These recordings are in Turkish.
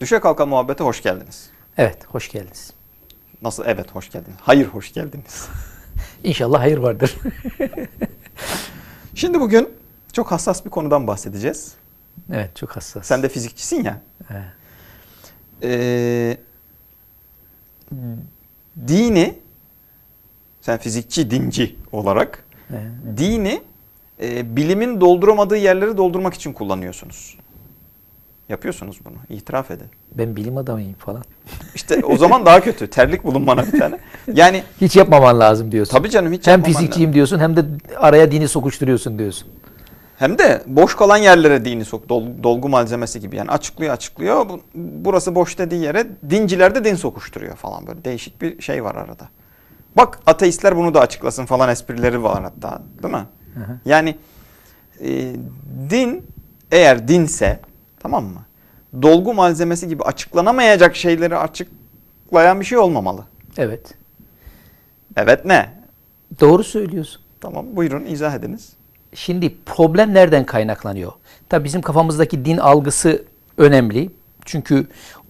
Düşe Kalka Muhabbete hoş geldiniz. Evet, hoş geldiniz. Nasıl? Evet hoş geldiniz. Hayır hoş geldiniz. İnşallah hayır vardır. Şimdi bugün çok hassas bir konudan bahsedeceğiz. evet, çok hassas. Sen de fizikçisin ya. Evet. Ee, dini, sen fizikçi, dinci olarak Evet. dini e, bilimin dolduramadığı yerleri doldurmak için kullanıyorsunuz. Yapıyorsunuz bunu. İtiraf edin. Ben bilim adamıyım falan. İşte o zaman daha kötü. Terlik bulun bana bir tane. Yani Hiç yapmaman lazım diyorsun. tabii canım hiç hem fizikçiyim diyorsun hem de araya dini sokuşturuyorsun diyorsun. Hem de boş kalan yerlere dini sok dol- dolgu malzemesi gibi yani açıklıyor açıklıyor. Bu, burası boş dediği yere dinciler de din sokuşturuyor falan böyle değişik bir şey var arada. Bak ateistler bunu da açıklasın falan esprileri var hatta değil mi? Hı hı. Yani e, din eğer dinse tamam mı? Dolgu malzemesi gibi açıklanamayacak şeyleri açıklayan bir şey olmamalı. Evet. Evet ne? Doğru söylüyorsun. Tamam buyurun izah ediniz. Şimdi problem nereden kaynaklanıyor? Tabii bizim kafamızdaki din algısı önemli. Çünkü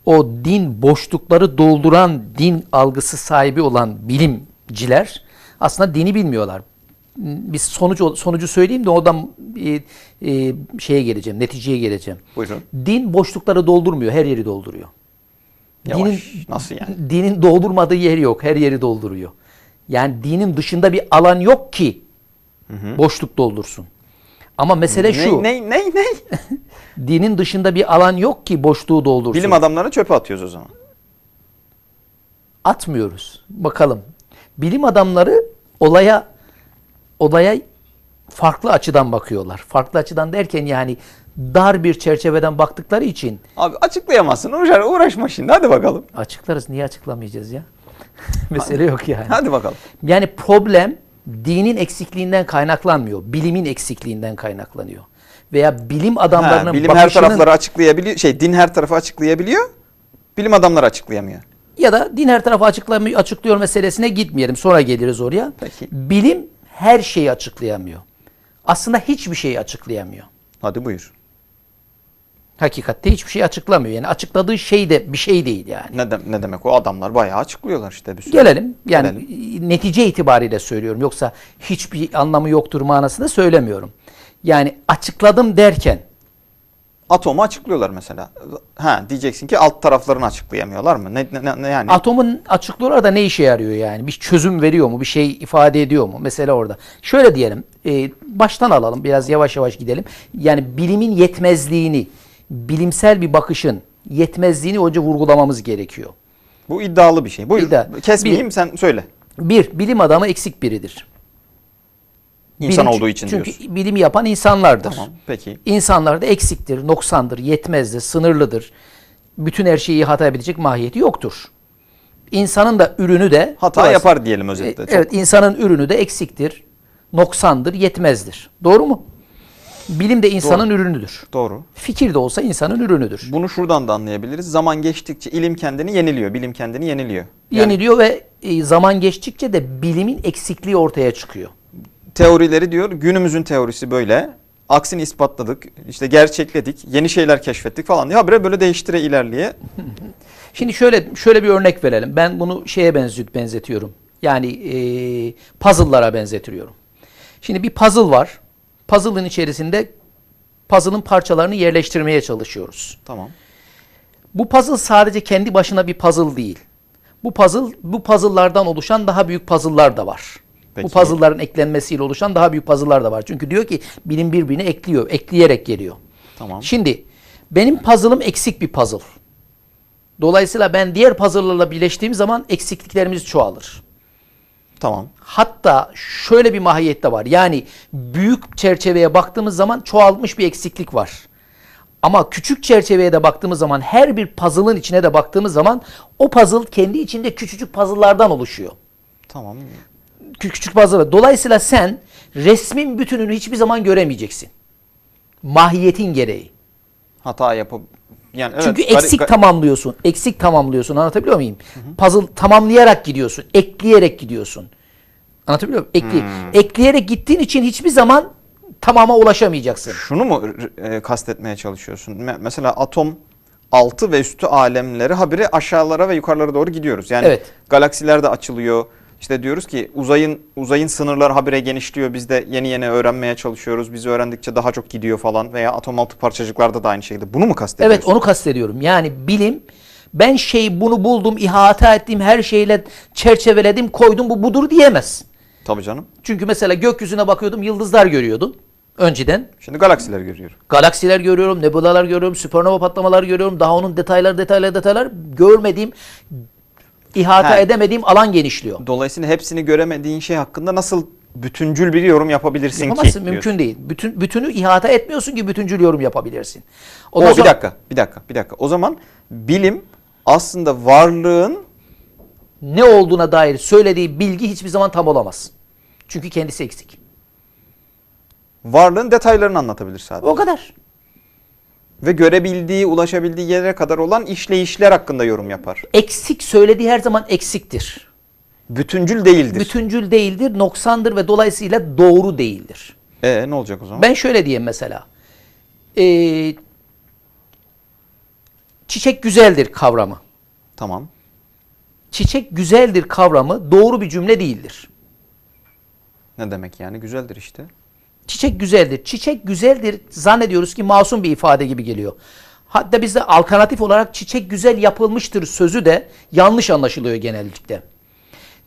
o din boşlukları dolduran din algısı sahibi olan bilimciler aslında dini bilmiyorlar. Bir sonucu sonucu söyleyeyim de oradan e, e, şeye geleceğim, neticeye geleceğim. Buyurun. Din boşlukları doldurmuyor, her yeri dolduruyor. Yavaş. Dinin, Nasıl yani? Dinin doldurmadığı yer yok, her yeri dolduruyor. Yani dinin dışında bir alan yok ki boşluk doldursun. Ama mesele şu, Ne ne ne? dinin dışında bir alan yok ki boşluğu doldursun. Bilim adamlarını çöpe atıyoruz o zaman. Atmıyoruz. Bakalım. Bilim adamları olaya olaya farklı açıdan bakıyorlar. Farklı açıdan derken yani dar bir çerçeveden baktıkları için Abi açıklayamazsın. Uğraş, uğraşma şimdi. Hadi bakalım. açıklarız. Niye açıklamayacağız ya? Mesele yok yani. Hadi bakalım. Yani problem dinin eksikliğinden kaynaklanmıyor. Bilimin eksikliğinden kaynaklanıyor. Veya bilim adamlarının Ha, bilim her bakışının tarafları açıklayabiliyor. Şey din her tarafı açıklayabiliyor. Bilim adamları açıklayamıyor. ya da din her tarafı açıklamıyor, açıklıyor meselesine gitmeyelim. Sonra geliriz oraya. Peki. Bilim her şeyi açıklayamıyor. Aslında hiçbir şeyi açıklayamıyor. Hadi buyur. Hakikatte hiçbir şey açıklamıyor. Yani açıkladığı şey de bir şey değil yani. Ne, de- ne demek o adamlar bayağı açıklıyorlar işte bir sürü. Gelelim. Yani Gelelim. netice itibariyle söylüyorum. Yoksa hiçbir anlamı yoktur manasında söylemiyorum. Yani açıkladım derken Atomu açıklıyorlar mesela. Ha diyeceksin ki alt taraflarını açıklayamıyorlar mı? Ne, ne, ne yani? atomun açıklıyorlar da ne işe yarıyor yani? Bir çözüm veriyor mu? Bir şey ifade ediyor mu? Mesela orada. Şöyle diyelim. e, baştan alalım. Biraz yavaş yavaş gidelim. Yani bilimin yetmezliğini, bilimsel bir bakışın yetmezliğini önce vurgulamamız gerekiyor. Bu iddialı bir şey. Buyur. İddia- Kesmeyeyim Bir- sen söyle. Bir, bilim adamı eksik biridir. İnsan Bilim- olduğu için çünkü diyorsun. bilimi yapan insanlardır. Tamam peki. İnsanlar da eksiktir, noksandır, yetmezdir, sınırlıdır. Bütün her şeyi hata edebilecek mahiyeti yoktur. İnsanın da ürünü de Hata burası. yapar diyelim özetle. E, Çok- Evet, insanın ürünü de eksiktir, noksandır, yetmezdir. Doğru mu? Bilim de insanın ürünüdür. Doğru. Fikir de olsa insanın ürünüdür. Bunu şuradan da anlayabiliriz. Zaman geçtikçe ilim kendini yeniliyor. Bilim kendini yeniliyor. Yani Yeniliyor ve e, zaman geçtikçe de bilimin eksikliği ortaya çıkıyor. Teorileri diyor günümüzün teorisi böyle. Aksini ispatladık. işte gerçekledik. Yeni şeyler keşfettik falan diye. Habire böyle değiştire ilerleye. Şimdi şöyle şöyle bir örnek verelim. Ben bunu şeye benziyor, benzetiyorum. Yani e, puzzle'lara benzetiyorum. Şimdi bir puzzle var. Puzzle'ın içerisinde puzzle'ın parçalarını yerleştirmeye çalışıyoruz. Tamam. Bu puzzle sadece kendi başına bir puzzle değil. Bu puzzle bu puzzle'lardan oluşan daha büyük puzzle'lar da var. Peki. Bu puzzle'ların eklenmesiyle oluşan daha büyük puzzle'lar da var. Çünkü diyor ki bilim birbirini ekliyor, ekleyerek geliyor. Tamam. Şimdi benim puzzle'ım eksik bir puzzle. Dolayısıyla ben diğer puzzle'larla birleştiğim zaman eksikliklerimiz çoğalır. Tamam. Hatta şöyle bir mahiyet de var. Yani büyük çerçeveye baktığımız zaman çoğalmış bir eksiklik var. Ama küçük çerçeveye de baktığımız zaman her bir puzzle'ın içine de baktığımız zaman o puzzle kendi içinde küçücük puzzle'lardan oluşuyor. Tamam. Kü- Küçük puzzle. Dolayısıyla sen resmin bütününü hiçbir zaman göremeyeceksin. Mahiyetin gereği. Hata yapıp yani evet, Çünkü eksik tamamlıyorsun. Eksik tamamlıyorsun. Anlatabiliyor muyum? Puzzle tamamlayarak gidiyorsun. Ekleyerek gidiyorsun. Anlatabiliyor muyum? Ekle- Ekleyerek gittiğin için hiçbir zaman tamama ulaşamayacaksın. Şunu mu e, kastetmeye çalışıyorsun? Me- Mesela atom altı ve üstü alemleri habire aşağılara ve yukarılara doğru gidiyoruz. Yani Evet. galaksiler de açılıyor. İşte diyoruz ki uzayın uzayın sınırları habire genişliyor. Biz de yeni yeni öğrenmeye çalışıyoruz. Biz öğrendikçe daha çok gidiyor falan veya atom altı parçacıklarda da aynı şekilde. Bunu mu kastediyorsun? Evet onu kastediyorum. Yani bilim ben şey bunu buldum, ihata ettim, her şeyle çerçeveledim, koydum bu budur diyemez. Tabii canım. Çünkü mesela gökyüzüne bakıyordum, yıldızlar görüyordum önceden. Şimdi galaksiler görüyorum. Galaksiler görüyorum, nebulalar görüyorum, süpernova patlamalar görüyorum. Daha onun detaylar, detaylar, detaylar görmediğim, ihata Ha. edemediğim alan genişliyor. Dolayısıyla hepsini göremediğin şey hakkında nasıl bütüncül bir yorum yapabilirsin Yapamazsın, ki? mümkün diyorsun. değil. Bütün bütünü ihata etmiyorsun ki bütüncül yorum yapabilirsin. O, Ondan bir dakika, bir dakika, bir dakika. O zaman bilim aslında varlığın ne olduğuna dair söylediği bilgi hiçbir zaman tam olamaz. Çünkü kendisi eksik. varlığın detaylarını anlatabilir sadece. O kadar. Ve görebildiği, ulaşabildiği yere kadar olan işleyişler hakkında yorum yapar. Eksik söylediği her zaman eksiktir. Bütüncül değildir. Bütüncül değildir, noksandır ve dolayısıyla doğru değildir. E ne olacak o zaman? Ben şöyle diyeyim mesela. Ee, çiçek güzeldir kavramı. Tamam. Çiçek güzeldir kavramı doğru bir cümle değildir. Ne demek yani? Güzeldir işte. Çiçek güzeldir. Çiçek güzeldir zannediyoruz ki masum bir ifade gibi geliyor. Hatta bizde alternatif olarak çiçek güzel yapılmıştır sözü de yanlış anlaşılıyor genellikle.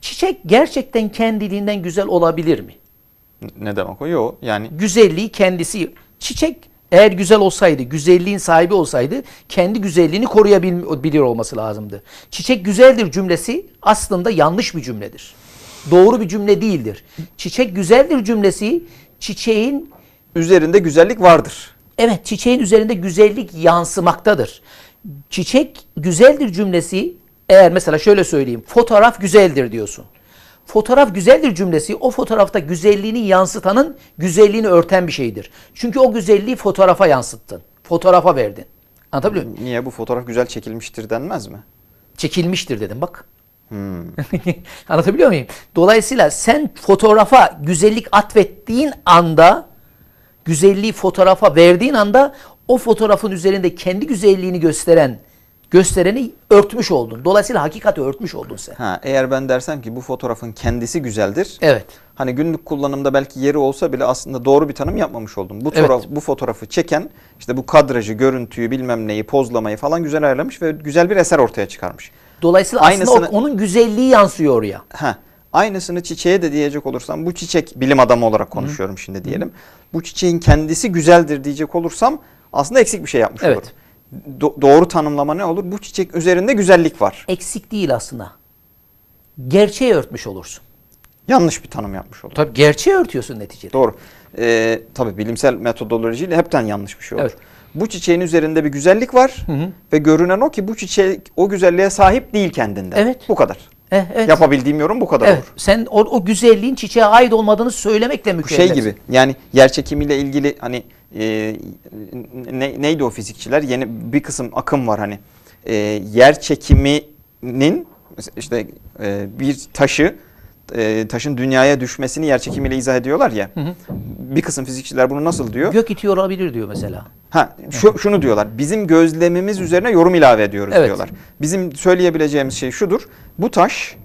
Çiçek gerçekten kendiliğinden güzel olabilir mi? Ne demek o? Yok. Yani Güzelliği kendisi. Çiçek eğer güzel olsaydı, güzelliğin sahibi olsaydı kendi güzelliğini koruyabilir olması lazımdı. Çiçek güzeldir cümlesi aslında yanlış bir cümledir. Doğru bir cümle değildir. Çiçek güzeldir cümlesi çiçeğin üzerinde güzellik vardır. Evet çiçeğin üzerinde güzellik yansımaktadır. Çiçek güzeldir cümlesi eğer mesela şöyle söyleyeyim fotoğraf güzeldir diyorsun. Fotoğraf güzeldir cümlesi o fotoğrafta güzelliğini yansıtanın güzelliğini örten bir şeydir. Çünkü o güzelliği fotoğrafa yansıttın. Fotoğrafa verdin. Anlatabiliyor muyum? Niye bu fotoğraf güzel çekilmiştir denmez mi? Çekilmiştir dedim bak. Anlatabiliyor muyum? Dolayısıyla sen fotoğrafa güzellik atfettiğin anda, güzelliği fotoğrafa verdiğin anda o fotoğrafın üzerinde kendi güzelliğini gösteren göstereni örtmüş oldun. Dolayısıyla hakikati örtmüş oldun sen. Ha, eğer ben dersem ki bu fotoğrafın kendisi güzeldir. Evet. Hani günlük kullanımda belki yeri olsa bile aslında doğru bir tanım yapmamış oldum. Bu, Evet. bu fotoğrafı çeken işte bu kadrajı, görüntüyü, bilmem neyi, pozlamayı falan güzel ayarlamış ve güzel bir eser ortaya çıkarmış. Dolayısıyla aslında Aynısını- o- onun güzelliği yansıyor oraya. Ha, aynısını çiçeğe de diyecek olursam bu çiçek bilim adamı olarak konuşuyorum şimdi diyelim. Bu çiçeğin kendisi güzeldir diyecek olursam aslında eksik bir şey yapmış Evet. olurum. Do- doğru tanımlama ne olur? Bu çiçek üzerinde güzellik var. Eksik değil aslında. Gerçeği örtmüş olursun. Yanlış bir tanım yapmış olurum. Tabii gerçeği örtüyorsun neticede. Doğru. Ee, tabii bilimsel metodolojiyle hepten yanlış bir şey olur. Evet. Bu çiçeğin üzerinde bir güzellik var ve görünen o ki bu çiçek o güzelliğe sahip değil kendinden. Evet. Bu kadar. Eh, evet. Yapabildiğim yorum bu kadar Evet. olur. Sen o, o güzelliğin çiçeğe ait olmadığını söylemekle Bu mükellefsin. şey gibi yani yer çekimiyle ilgili hani e, ne, neydi o fizikçiler? Yeni bir kısım akım var hani. E, yer çekiminin işte e, bir taşı e, taşın dünyaya düşmesini yer çekimiyle izah ediyorlar ya. Bir kısım fizikçiler bunu nasıl diyor? Gök itiyor olabilir diyor mesela. Ha şu, şunu diyorlar. Bizim gözlemimiz üzerine yorum ilave ediyoruz Evet. diyorlar. Bizim söyleyebileceğimiz şey şudur. Bu taş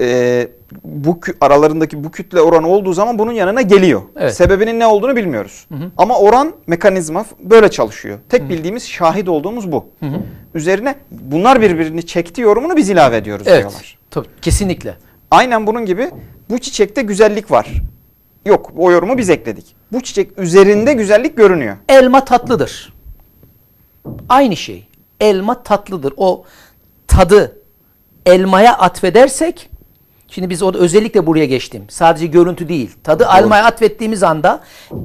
e, bu aralarındaki bu kütle oranı olduğu zaman bunun yanına geliyor. Evet. Sebebinin ne olduğunu bilmiyoruz. Ama oran mekanizma böyle çalışıyor. Tek bildiğimiz şahit olduğumuz bu. Üzerine bunlar birbirini çekti yorumunu biz ilave ediyoruz Evet. diyorlar. Tabii, kesinlikle. Aynen bunun gibi bu çiçekte güzellik var. Yok o yorumu biz ekledik. Bu çiçek üzerinde güzellik görünüyor. Elma tatlıdır. Aynı şey. Elma tatlıdır. O tadı elmaya atfedersek Şimdi biz orada özellikle buraya geçtim. Sadece görüntü değil. Tadı elmaya atfettiğimiz anda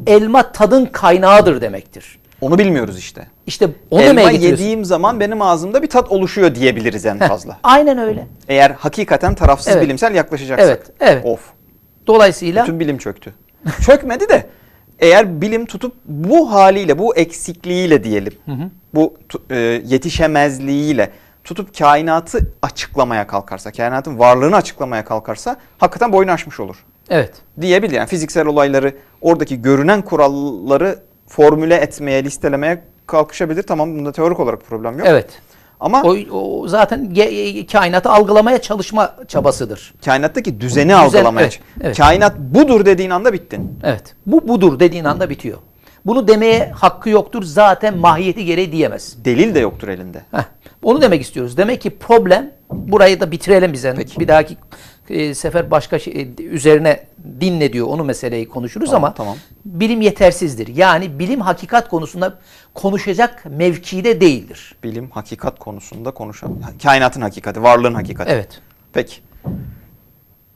elma tadın kaynağıdır demektir. Onu bilmiyoruz işte. İşte onu Elma demeye yediğim zaman benim ağzımda bir tat oluşuyor diyebiliriz en fazla. Aynen öyle. Eğer hakikaten tarafsız Evet. bilimsel yaklaşacaksak. Evet, evet. Of. Dolayısıyla Bütün bilim çöktü. Çökmedi de eğer bilim tutup bu haliyle, bu eksikliğiyle diyelim, bu tu- e, yetişemezliğiyle tutup kainatı açıklamaya kalkarsa, kainatın varlığını açıklamaya kalkarsa hakikaten boyunu aşmış olur. evet. Diyebilir yani fiziksel olayları, oradaki görünen kuralları formüle etmeye, listelemeye kalkışabilir. Tamam bunda teorik olarak problem yok. Evet. Ama O, o zaten ge- kainatı algılamaya çalışma çabasıdır. kainattaki düzeni algılamaya. evet, evet. Kainat budur dediğin anda bittin. Evet. Bu budur dediğin anda bitiyor. Bunu demeye hakkı yoktur. Zaten mahiyeti gereği diyemez. Delil de yoktur elinde. Heh, onu demek istiyoruz. Demek ki problem burayı da bitirelim bize. Peki. Bir dahaki e, sefer başka şey, e, üzerine din ne diyor onu meseleyi konuşuruz Tamam, ama tamam. bilim yetersizdir. Yani bilim hakikat konusunda konuşacak mevkide değildir. Bilim hakikat konusunda konuşalım. Kainatın hakikati, varlığın hakikati. Evet. Peki.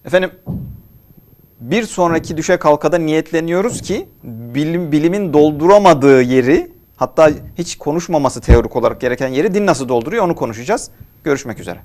Efendim bir sonraki düşe kalkada niyetleniyoruz ki bilim, bilimin dolduramadığı yeri hatta hiç konuşmaması teorik olarak gereken yeri din nasıl dolduruyor onu konuşacağız. Görüşmek üzere.